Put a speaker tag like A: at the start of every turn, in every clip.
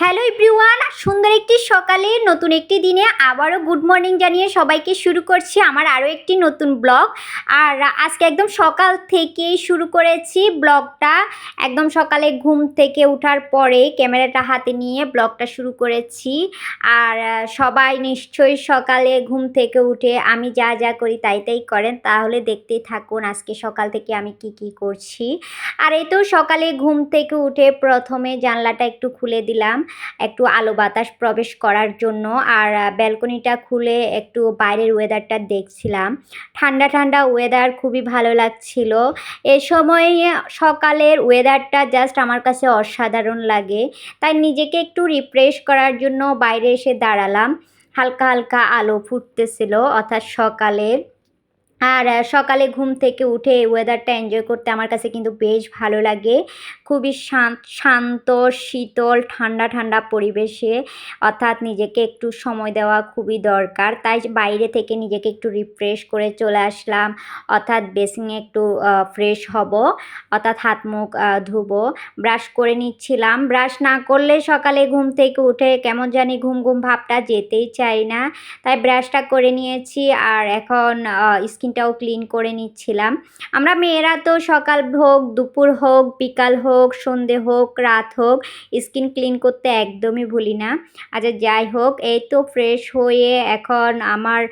A: Hello everyone সুন্দর একটি সকালে, নতুন একটি দিনে আবারও গুড মর্নিং জানিয়ে সবাইকে শুরু করছি আমার আরও একটি নতুন ব্লগ আর আজকে একদম সকাল থেকেই শুরু করেছি ব্লগটা একদম সকালে ঘুম থেকে ওঠার পরে ক্যামেরাটা হাতে নিয়ে ব্লগটা শুরু করেছি। আর সবাই নিশ্চয়ই সকালে ঘুম থেকে উঠে আমি যা যা করি তাই তাই করেন, তাহলে দেখতেই থাকুন আজকে সকাল থেকে আমি কি কি করছি। আর এই তো সকালে ঘুম থেকে উঠে প্রথমে জানলাটা একটু খুলে দিলাম। একটু আলো বাতাস প্রবেশ করার জন্য। আর ব্যালকনিটা খুলে একটু বাইরের ওয়েদারটা দেখছিলাম। ঠান্ডা ঠান্ডা ওয়েদার খুবই ভালো লাগছিল। এ সময় সকালের ওয়েদারটা জাস্ট আমার কাছে অসাধারণ লাগে। তাই নিজেকে একটু রিফ্রেশ করার জন্য বাইরে এসে দাঁড়ালাম। হালকা হালকা আলো ফুটতেছিল, অর্থাৎ সকালের। আর সকালে ঘুম থেকে উঠে ওয়েদারটা এনজয় করতে আমার কাছে কিন্তু বেশ ভালো লাগে। খুবই শান্ত শান্ত, শীতল, ঠান্ডা ঠান্ডা পরিবেশে অর্থাৎ নিজেকে একটু সময় দেওয়া খুবই দরকার। তাই বাইরে থেকে নিজেকে একটু রিফ্রেশ করে চলে আসলাম। অর্থাৎ বেসিংয়ে একটু ফ্রেশ হব। অর্থাৎ হাত, মুখ ধুবো। ব্রাশ করে নিচ্ছিলাম। ব্রাশ না করলে সকালে ঘুম থেকে উঠে কেমন জানি ঘুম ঘুম ভাবটা যেতেই চাই না। তাই ব্রাশটা করে নিয়েছি। আর এখন স্কিনটাও ক্লিন করে নিচ্ছিলাম। আমরা মেয়েরা তো সকাল হোক, দুপুর হোক, বিকাল হোক, সন্ধে হোক, রাত হোক স্কিন ক্লিন করতে একদমই ভুলি না। আচ্ছা যাই হোক, এই তো ফ্রেশ হয়ে এখন আমার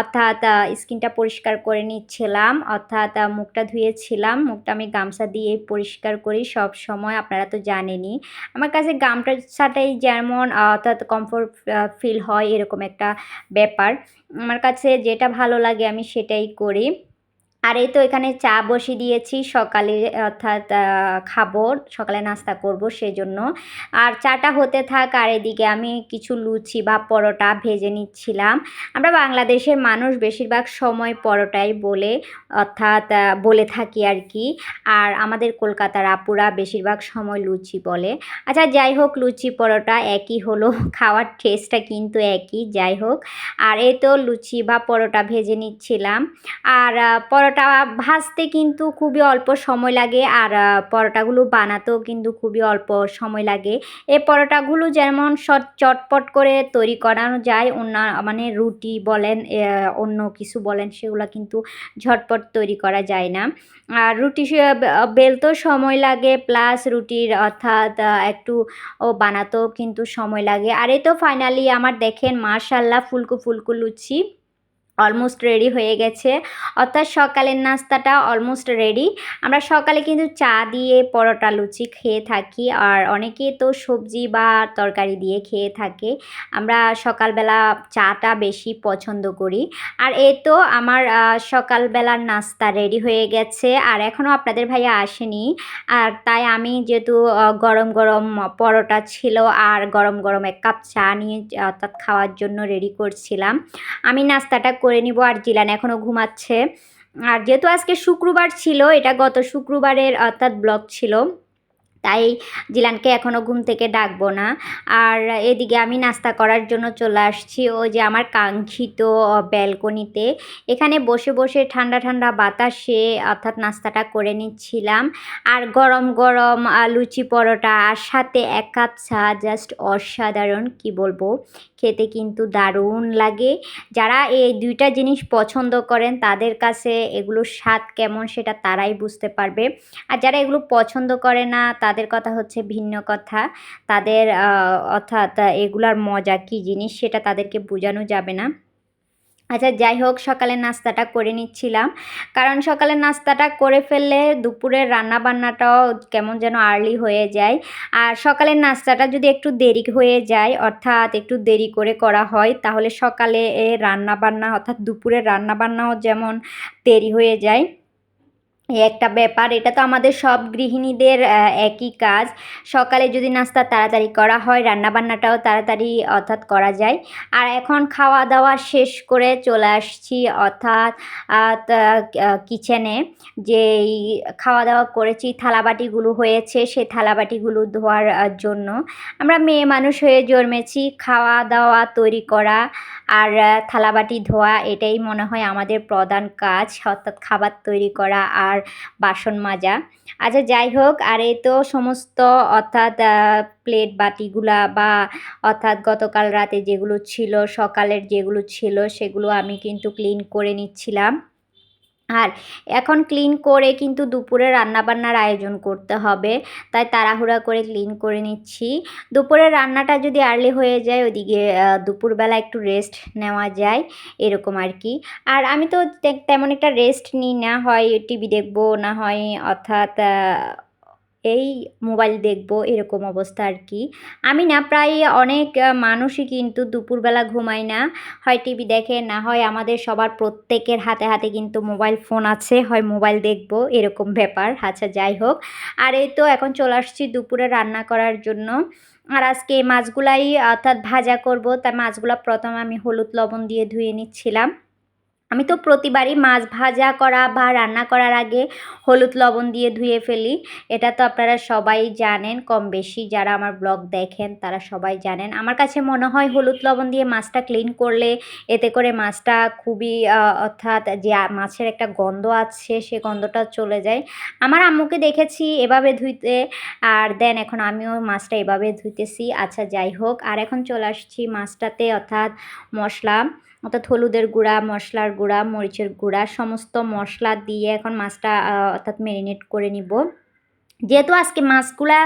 A: অর্থাৎ স্কিনটা পরিষ্কার করে নিচ্ছিলাম, অর্থাৎ মুখটা ধুয়েছিলাম, মুখটা আমি গামছা দিয়ে পরিষ্কার করি সব সময়, আপনারা তো জানেনই। আমার কাছে গামছাটাই যেমন, অর্থাৎ কমফোর্ট ফিল হয় এরকম একটা ব্যাপার। আমার কাছে যেটা ভালো লাগে আমি সেটাই করি। আর এই তো এখানে চা বসিয়ে দিয়েছি সকালে অর্থাৎ খাব সকালে নাস্তা করব সেজন্য। আর চাটা হতে থাক আর এদিকে আমি কিছু লুচি বা পরোটা ভেজে নিচ্ছিলাম। আমরা বাংলাদেশের মানুষ বেশিরভাগ সময় পরোটাই বলে অর্থাৎ বলে থাকি আর কি। আর আমাদের কলকাতার আপুরা বেশিরভাগ সময় লুচি বলে। আচ্ছা যাই হোক লুচি পরোটা একই হলো খাওয়ার টেস্টটা কিন্তু একই যাই হোক। আর এই তো লুচি বা পরোটা ভেজে নিচ্ছিলাম। আর আহ, পরোটা ভাজতে কিন্তু খুবই অল্প সময় লাগে। আর পরোটাগুলো বানাতেও কিন্তু খুবই অল্প সময় লাগে। এই পরোটাগুলো যেমন চটপট করে তৈরি করানো যায়, অন্য মানে রুটি বলেন অন্য কিছু বলেন, সেগুলো কিন্তু ঝটপট তৈরি করা যায় না। আর রুটি বেলতেও সময় লাগে, প্লাস রুটির অর্থাৎ একটু, ও, বানাতেও কিন্তু সময় লাগে। আর এই তো ফাইনালি আমার দেখেন মার্শাল্লাহ ফুলকু ফুলকু লুচি। অলমোস্ট রেডি হয়ে গেছে। অর্থাৎ সকালের নাস্তাটা অলমোস্ট রেডি আমরা সকালে কিন্তু চা দিয়ে পরোটা, লুচি খেয়ে থাকি আর অনেকে তো সবজি বা তরকারি দিয়ে খেয়ে থাকে। আমরা সকালবেলা চাটা বেশি পছন্দ করি। আর এই তো আমার সকালবেলার নাস্তা রেডি হয়ে গেছে। আর এখনও আপনাদের ভাইয়া আসেনি। আর তাই আমি যেহেতু গরম গরম পরোটা ছিল আর গরম গরম এক কাপ চা নিয়ে, অর্থাৎ খাওয়ার জন্য রেডি করছিলাম। আমি নাস্তাটা করে নিব আর জিলান এখনও ঘুমাচ্ছে। আর যেহেতু আজকে শুক্রবার ছিল, এটা গত শুক্রবারের অর্থাৎ ব্লগ ছিল, তাই জিলানকে এখনও ঘুম থেকে ডাকবো না। আর এদিকে আমি নাস্তা করার জন্য চলে আসছি ও যে আমার কাঙ্ক্ষিত ব্যালকনিতে। এখানে বসে বসে ঠান্ডা ঠান্ডা বাতাসে অর্থাৎ নাস্তাটা করে নিচ্ছিলাম। আর গরম গরম লুচি পরোটা, আর সাথে এক কাপ চা, জাস্ট অসাধারণ, কি বলব? খেতে কিন্তু দারুণ লাগে। যারা এই দুইটা জিনিস পছন্দ করেন, তাদের কাছে এগুলোর স্বাদ কেমন সেটা তারাই বুঝতে পারবে। আর যারা এগুলো পছন্দ করে না, তাদের কথা হচ্ছে ভিন্ন কথা। তাদের অর্থাৎ এগুলার মজা কী জিনিস সেটা তাদেরকে বোঝানো যাবে না। আচ্ছা যাই হোক, সকালের নাস্তাটা করে নিচ্ছিলাম। কারণ সকালের নাস্তাটা করে ফেললে দুপুরের রান্না বান্নাটাও কেমন যেন আর্লি হয়ে যায়। আর সকালের নাস্তাটা যদি একটু দেরি হয়ে যায়, অর্থাৎ একটু দেরি করে করা হয়, তাহলে সকালে রান্না বান্না অর্থাৎ দুপুরের রান্না বান্নাও যেমন দেরি হয়ে যায় একটা ব্যাপার, এটা তো আমাদের সব গৃহিণীদের একই কাজ। সকালে যদি নাস্তা তাড়াতাড়ি করা হয়, রান্নাবান্নাটাও তাড়াতাড়ি অর্থাৎ করা যায়। আর এখন খাওয়া দাওয়া শেষ করে চলে আসছি অর্থাৎ কিচেনে যে খাওয়া দাওয়া করেছি, থালাবাটিগুলো হয়েছে সেই থালাবাটিগুলো ধোয়ার জন্য। আমরা মেয়ে মানুষ হয়ে জন্মেছি খাওয়া দাওয়া তৈরি করা আর থালাবাটি ধোয়া, এটাই মনে হয় আমাদের প্রধান কাজ। অর্থাৎ খাবার তৈরি করা আর আমার বাসন মাজা। আচ্ছা যাই হোক, আর এই তো সমস্ত অর্থাৎ প্লেট বাটিগুলা বা অর্থাৎ গতকাল রাতে যেগুলো ছিল, সকালের যেগুলো ছিল, সেগুলো আমি কিন্তু ক্লিন করে নিচ্ছিলাম। আর এখন ক্লিন করে কিন্তু দুপুরে রান্নাবান্নার আয়োজন করতে হবে। তাই তাড়াহুড়া করে ক্লিন করে নিচ্ছি। দুপুরে রান্নাটা যদি আর্লি হয়ে যায় ওদিকে দুপুরবেলা একটু রেস্ট নেওয়া যায়, এরকম আর কি আর আমি তো তেমন একটা রেস্ট নিই না, হয় টিভি দেখব, না হয় অর্থাৎ এই মোবাইল দেখব, এরকম অবস্থা আর কি। আমি না প্রায় অনেক মানুষই কিন্তু দুপুরবেলা ঘুমায় না। হয় টিভি দেখে, না হয় আমাদের সবার প্রত্যেকের হাতে হাতে কিন্তু মোবাইল ফোন আছে, হয় মোবাইল দেখব, এরকম ব্যাপার। আচ্ছা যাই হোক। আর এই তো এখন চলে আসছি দুপুরে রান্না করার জন্য। আর আজকে মাছগুলাই, অর্থাৎ ভাজা করব। তাই মাছগুলা প্রথম আমি হলুদ লবণ দিয়ে ধুয়ে নিচ্ছিলাম। আমি তো প্রতিবারই মাছ ভাজা করা বা রান্না করার আগে হলুদ লবণ দিয়ে ধুয়ে ফেলি। এটা তো আপনারা সবাই জানেন, কম বেশি যারা আমার ব্লগ দেখেন তারা সবাই জানেন। আমার কাছে মনে হয় হলুদ লবণ দিয়ে মাছটা ক্লিন করলে এতে করে মাছটা খুবই অর্থাৎ যে মাছের একটা গন্ধ আছে সে গন্ধটা চলে যায়। আমার আম্মুকে দেখেছি এভাবে ধুইতে আর দেন এখন আমিও মাছটা এভাবে ধুইতেছি। আচ্ছা যাই হোক, আর এখন চলে আসছি মাছটাতে, অর্থাৎ মশলা, অর্থাৎ হলুদের গুঁড়া, মশলার গুঁড়া মরিচের গুঁড়া সমস্ত মশলা দিয়ে এখন মাছটা অর্থাৎ ম্যারিনেট করে নিব। যেহেতু আজকে মাছগুলা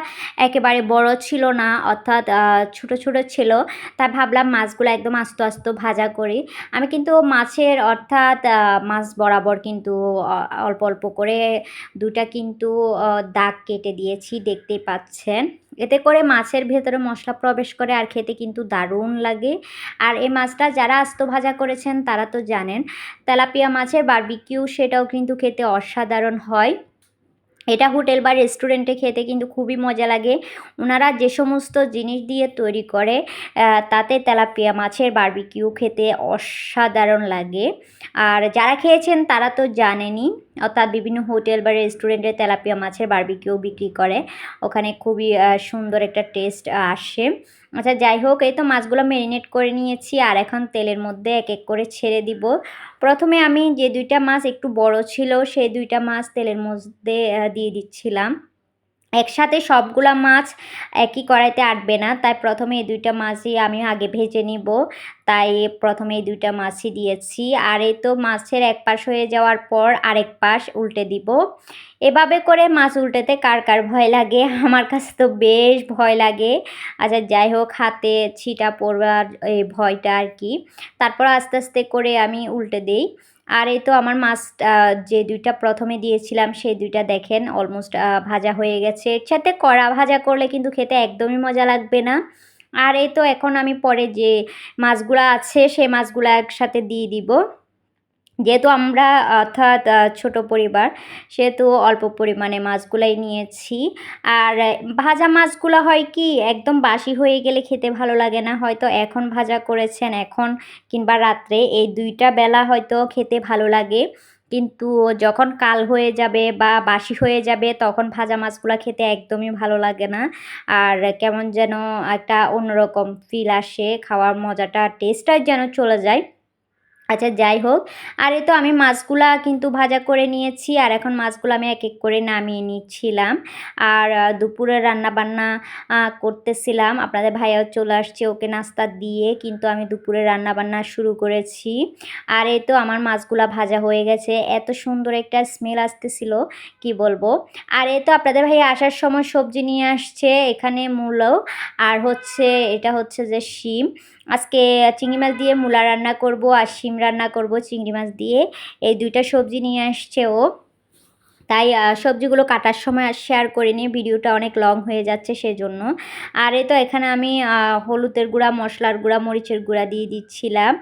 A: একেবারে বড় ছিল না, অর্থাৎ ছোট ছোট ছিল, তাই ভাবলাম মাছগুলো একদম আস্ত আস্ত ভাজা করি। আমি কিন্তু মাছের, অর্থাৎ মাছ বরাবর কিন্তু অল্প অল্প করে দুটা কিন্তু দাগ কেটে দিয়েছি, দেখতেই পাচ্ছেন। এতে করে মাছের ভেতরে মশলা প্রবেশ করে আর খেতে কিন্তু দারুণ লাগে। আর এই মাছটা যারা আস্ত ভাজা করেছেন তারা তো জানেন, তেলাপিয়া মাছের বারবিকিউ সেটাও কিন্তু খেতে অসাধারণ হয়। এটা হোটেল বা রেস্টুরেন্টে খেতে কিন্তু খুবই মজা লাগে। ওনারা যে সমস্ত জিনিস দিয়ে তৈরি করে তাতে তেলাপিয়া মাছের বার্বিকিউ খেতে অসাধারণ লাগে। আর যারা খেয়েছেন তারা তো জানেনই, অর্থাৎ বিভিন্ন হোটেল বা রেস্টুরেন্টে তেলাপিয়া মাছের বার্বিকিউ বিক্রি করে। ওখানে খুবই সুন্দর একটা টেস্ট আসে। আচ্ছা যাই হোক, এই তো মাছগুলো ম্যারিনেট করে নিয়েছি আর এখন তেলের মধ্যে এক এক করে ছেড়ে দিব। প্রথমে আমি যে দুইটা মাছ একটু বড় ছিল, সেই দুইটা মাছ তেলের মধ্যে দিয়ে দিচ্ছিলাম। একসাথে সবগুলা মাছ একই কড়াইতে আটবে না। তাই প্রথমে এই দুইটা মাছই আমি আগে ভেজে নিব। তাই প্রথমে এই দুইটা মাছই দিয়েছি। আর এই তো মাছের এক পাশ হয়ে যাওয়ার পর আরেক পাশ উল্টে দিব। এভাবে করে মাছ উল্টেতে কার কার ভয় লাগে? আমার কাছে তো বেশ ভয় লাগে। আচ্ছা যাই হোক, হাতে ছিটা পড়বার এই ভয়টা আর কি। তারপর আস্তে আস্তে করে আমি উল্টে দিই। আর এই তো আমার মাছ যে দুইটা প্রথমে দিয়েছিলাম, সেই দুইটা দেখেন অলমোস্ট ভাজা হয়ে গেছে। এর সাথে কড়া ভাজা করলে কিন্তু খেতে একদমই মজা লাগবে না। আর এই তো এখন আমি পরে যে মাছগুলো আছে, সেই মাছগুলো একসাথে দিয়ে দিব। যেহেতু আমরা, অর্থাৎ ছোট পরিবার, সেহেতু অল্প পরিমাণে মাছগুলাই নিয়েছি। আর ভাজা মাছগুলো হয় কি, একদম বাসি হয়ে গেলে খেতে ভালো লাগে না। হয়তো এখন ভাজা করেছেন, এখন কিংবা রাত্রে এই দুইটা বেলা হয়তো খেতে ভালো লাগে। কিন্তু যখন কাল হয়ে যাবে বা বাসি হয়ে যাবে, তখন ভাজা মাছগুলো খেতে একদমই ভালো লাগে না। আর কেমন যেন একটা অন্যরকম ফিল আসে, খাওয়ার মজাটা টেস্টটাই যেন চলে যায়। আচ্ছা যাই হোক। আর এ তো আমি মাছগুলা কিন্তু ভাজা করে নিয়েছি, আর এখন মাছগুলো আমি এক এক করে নামিয়ে নিচ্ছিলাম। আর দুপুরে রান্না বান্না করতেছিলাম। আপনাদের ভাইয়াও চলে আসছে ওকে নাস্তা দিয়ে, কিন্তু আমি দুপুরে রান্না বান্না শুরু করেছি। আর এ তো আমার মাছগুলা ভাজা হয়ে গেছে। এত সুন্দর একটা স্মেল আসতেছিল, কি বলব? আর এ তো আপনাদের ভাইয়া আসার সময় সবজি নিয়ে আসছে, এখানে মূলো, আর হচ্ছে, এটা হচ্ছে যে শিম। আজকে চিংড়ি মাছ দিয়ে মূলা রান্না করব, আর শিম রান্না করব চিংড়ি মাছ দিয়ে। এই দুইটা সবজি নিয়ে আসছে ও। তাই সবজিগুলো কাটার সময় শেয়ার করিনি ভিডিওটা অনেক লং হয়ে যাচ্ছে সেজন্য। আর এই তো এখানে আমি হলুদের গুঁড়া, মশলার গুঁড়া, মরিচের গুঁড়া দিয়ে দিচ্ছিলাম।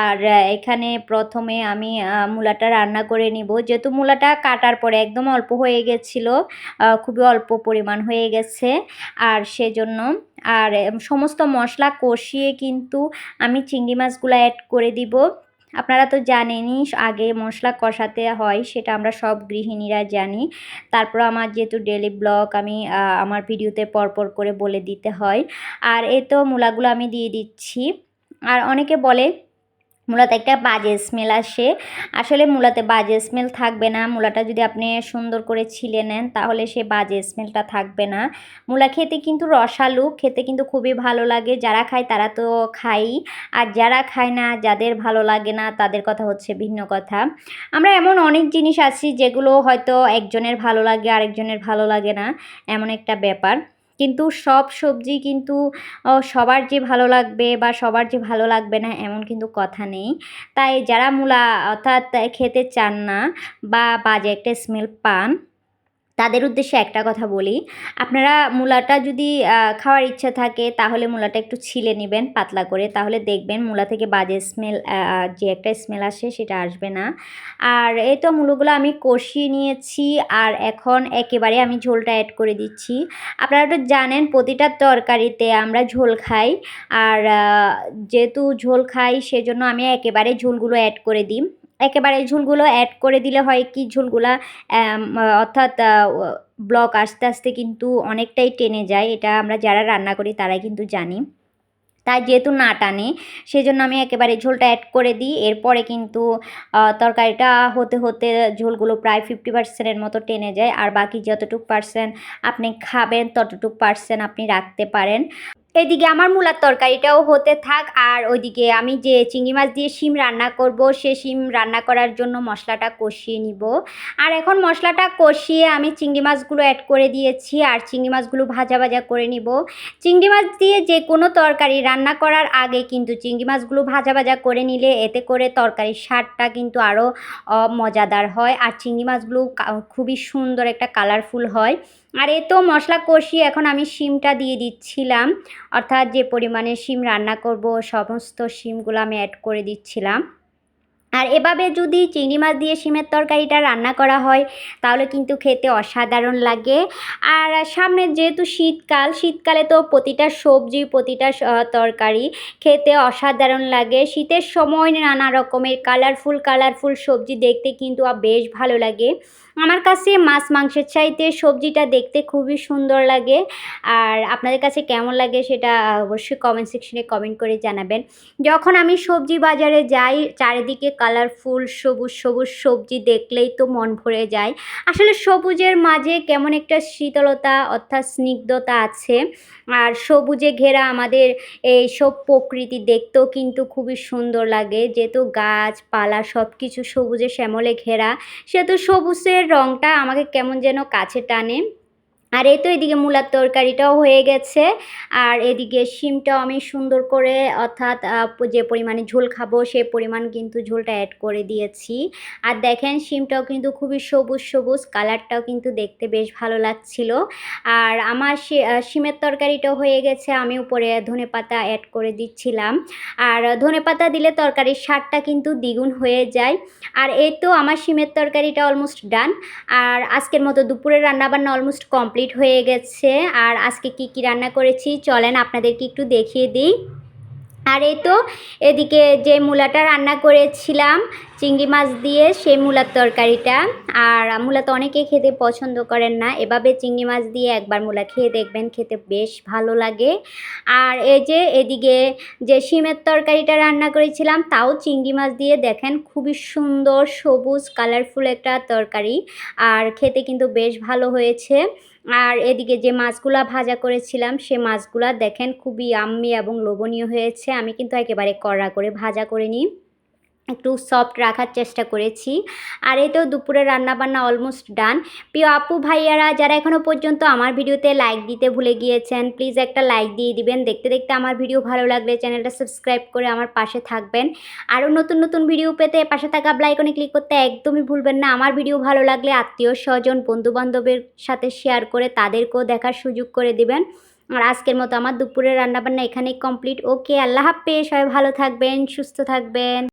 A: আর এখানে প্রথমে আমি মূলাটা রান্না করে নিব। যেহেতু মূলাটা কাটার পরে একদম অল্প হয়ে গেছিল খুবই অল্প পরিমাণ হয়ে গেছে। আর সেজন্য, আর সমস্ত মশলা কষিয়ে কিন্তু আমি চিংড়ি মাছগুলো অ্যাড করে দিব। আপনারা তো জানেনই, আগে মশলা কষাতে হয়, সেটা আমরা সব গৃহিণীরা জানি। তারপর আমার যেহেতু ডেলি ব্লগ আমি আমার ভিডিওতে পরপর করে বলে দিতে হয়। আর এ তো মূলাগুলো আমি দিয়ে দিচ্ছি। আর অনেকে বলে মূলাতে একটা বাজে স্মেল আসে। আসলে মূলাতে বাজে স্মেল থাকবে না। মূলাটা যদি আপনি সুন্দর করে ছিলে নেন, তাহলে সে বাজে স্মেলটা থাকবে না। মূলা খেতে কিন্তু রসালু, খেতে কিন্তু খুবই ভালো লাগে। যারা খায় তারা তো খাই। আর যারা খায় না, যাদের ভালো লাগে না, তাদের কথা হচ্ছে ভিন্ন কথা। আমরা এমন অনেক জিনিস আছি যেগুলো হয়তো একজনের ভালো লাগে, আরেকজনের ভালো লাগে না। এমন একটা ব্যাপার। কিন্তু সব সবজি কিন্তু সবার যে ভালো লাগবে বা সবার যে ভালো লাগবে না এমন কিন্তু কথা নেই। তাই যারা মূলা অর্থাৎ খেতে চান না বা বাজে একটা স্মেল পান তাদের উদ্দেশ্যে একটা কথা বলি। আপনারা মূলাটা যদি খাওয়ার ইচ্ছা থাকে, তাহলে মূলাটা একটু ছিলে নেবেন পাতলা করে। তাহলে দেখবেন মূলা থেকে বাজে স্মেল যে একটা স্মেল আসে সেটা আসবে না। আর এই তো মূলগুলো আমি কষিয়ে নিয়েছি আর এখন একেবারে আমি ঝোলটা অ্যাড করে দিচ্ছি। আপনারা তো জানেন প্রতিটা তরকারিতে আমরা ঝোল খাই। আর যেহেতু ঝোল খাই, সেজন্য আমি একেবারে ঝোলগুলো অ্যাড করে দিই। একেবারে ঝুলগুলো অ্যাড করে দিলে হয় কি? ঝুলগুলা অর্থাৎ ব্লক আস্তে আস্তে কিন্তু অনেকটাই টেনে যায়। এটা আমরা যারা রান্না করি তারাই কিন্তু জানি। তাই যেহেতু না টানে, সেজন্য আমি একেবারে ঝোলটা অ্যাড করে দিই। এরপরে কিন্তু তরকারিটা হতে হতে ঝোলগুলো প্রায় ফিফটি পার্সেন্টের মতো টেনে যায়। আর বাকি যতটুক পার্সেন্ট আপনি খাবেন, ততটুক পার্সেন্ট আপনি রাখতে পারেন। এদিকে আমার মূলার তরকারিটাও হতে থাক, আর ওইদিকে আমি যে চিংড়ি মাছ দিয়ে শিম রান্না করব, সে শিম রান্না করার জন্য মশলাটা কষিয়ে নিব। আর এখন মশলাটা কষিয়ে আমি চিংড়ি মাছগুলো অ্যাড করে দিয়েছি, আর চিংড়ি মাছগুলো ভাজা ভাজা করে নিব। চিংড়ি মাছ দিয়ে যে কোনো তরকারি রান্না করার আগে কিন্তু চিংড়ি মাছগুলো ভাজা ভাজা করে নিলে এতে করে তরকারির স্বাদটা কিন্তু আরও মজাদার হয়, আর চিংড়ি মাছগুলো খুবই সুন্দর একটা কালারফুল হয়। আর এ তো মশলা কষি এখন আমি শিমটা দিয়ে দিচ্ছিলাম। অর্থাৎ যে পরিমাণে শিম রান্না করব, সমস্ত শিমগুলো আমি অ্যাড করে দিচ্ছিলাম। আর এভাবে যদি চিংড়ি মাছ দিয়ে শিমের তরকারিটা রান্না করা হয়, তাহলে কিন্তু খেতে অসাধারণ লাগে। আর সামনে যেহেতু শীতকাল, শীতকালে তো প্রতিটা সবজি, প্রতিটা তরকারি খেতে অসাধারণ লাগে। শীতের সময় নানা রকমের কালারফুল কালারফুল সবজি দেখতে কিন্তু বেশ ভালো লাগে। আমার কাছে মাছ মাংসের চাইতে সবজিটা দেখতে খুবই সুন্দর লাগে। আর আপনাদের কাছে কেমন লাগে সেটা অবশ্যই কমেন্ট সেকশনে কমেন্ট করে জানাবেন। যখন আমি সবজি বাজারে যাই, চারিদিকে কালারফুল সবুজ সবুজ সবজি দেখলেই তো মন ভরে যায়। আসলে সবুজের মাঝে কেমন একটা শীতলতা অর্থাৎ স্নিগ্ধতা আছে। আর সবুজে ঘেরা আমাদের এই সব প্রকৃতি দেখতেও কিন্তু খুবই সুন্দর লাগে। যেহেতু গাছপালা সব কিছু সবুজে শ্যামলে ঘেরা, সেহেতু সবুজের রঙটা আমাকে কেমন যেন কাছে টানে। আর এই তো এদিকে মূলার তরকারিটাও হয়ে গেছে। আর এদিকে শিমটাও আমি সুন্দর করে অর্থাৎ যে পরিমাণে ঝোল খাব সে পরিমাণ কিন্তু ঝোলটা অ্যাড করে দিয়েছি। আর দেখেন শিমটাও কিন্তু খুবই সবুজ সবুজ, কালারটাও কিন্তু দেখতে বেশ ভালো লাগছিল। আর আমার শিমের তরকারিটাও হয়ে গেছে, আমি উপরে ধনে পাতা অ্যাড করে দিচ্ছিলাম। আর ধনে পাতা দিলে তরকারির স্বাদটা কিন্তু দ্বিগুণ হয়ে যায়। আর এই তো আমার শিমের তরকারিটা অলমোস্ট ডান আর আজকের মতো দুপুরের রান্নাবান্না অলমোস্ট কমপ্লিট কমপ্লিট হয়ে গেছে। আর আজকে কি কি রান্না করেছি চলেন আপনাদেরকে একটু দেখিয়ে দিই। আর এই তো, এদিকে যে মূলাটা রান্না করেছিলাম চিংড়ি মাছ দিয়ে সেই মূলার তরকারিটা। আর মূলা তো অনেকে খেতে পছন্দ করেন না। এভাবে চিংড়ি মাছ দিয়ে একবার মূলা খেয়ে দেখবেন, খেতে বেশ ভালো লাগে। আর এই যে এদিকে যে শিমের তরকারিটা রান্না করেছিলাম, তাও চিংড়ি মাছ দিয়ে দেখেন খুবই সুন্দর সবুজ কালারফুল একটা তরকারি। আর খেতে কিন্তু বেশ ভালো হয়েছে। আর এদিকে যে মাছগুলা ভাজা করেছিলাম, সে মাছগুলা দেখেন খুবই আম্মি এবং লোভনীয় হয়েছে। আমি কিন্তু একেবারে কড়া করে ভাজা করে নিই। একটু সফট রাখার চেষ্টা করেছি। আর এই তো দুপুরে রান্নাবান্না অলমোস্ট ডান প্রিয় আপু, ভাইয়ারা, যারা এখনও পর্যন্ত আমার ভিডিওতে লাইক দিতে ভুলে গিয়েছেন প্লিজ একটা লাইক দিয়ে দিবেন। দেখতে দেখতে আমার ভিডিও ভালো লাগলে চ্যানেলটা সাবস্ক্রাইব করে আমার পাশে থাকবেন। আরও নতুন নতুন ভিডিও পেতে পাশে থাকা ব্লাইকনে ক্লিক করতে একদমই ভুলবেন না। আমার ভিডিও ভালো লাগলে আত্মীয় স্বজন, বন্ধুবান্ধবের সাথে শেয়ার করে তাদেরকেও দেখার সুযোগ করে দিবেন। আর আজকের মতো আমার দুপুরের রান্নাবান্না এখানেই কমপ্লিট ওকে আল্লাহ হাফেজ। সবাই ভালো থাকবেন, সুস্থ থাকবেন।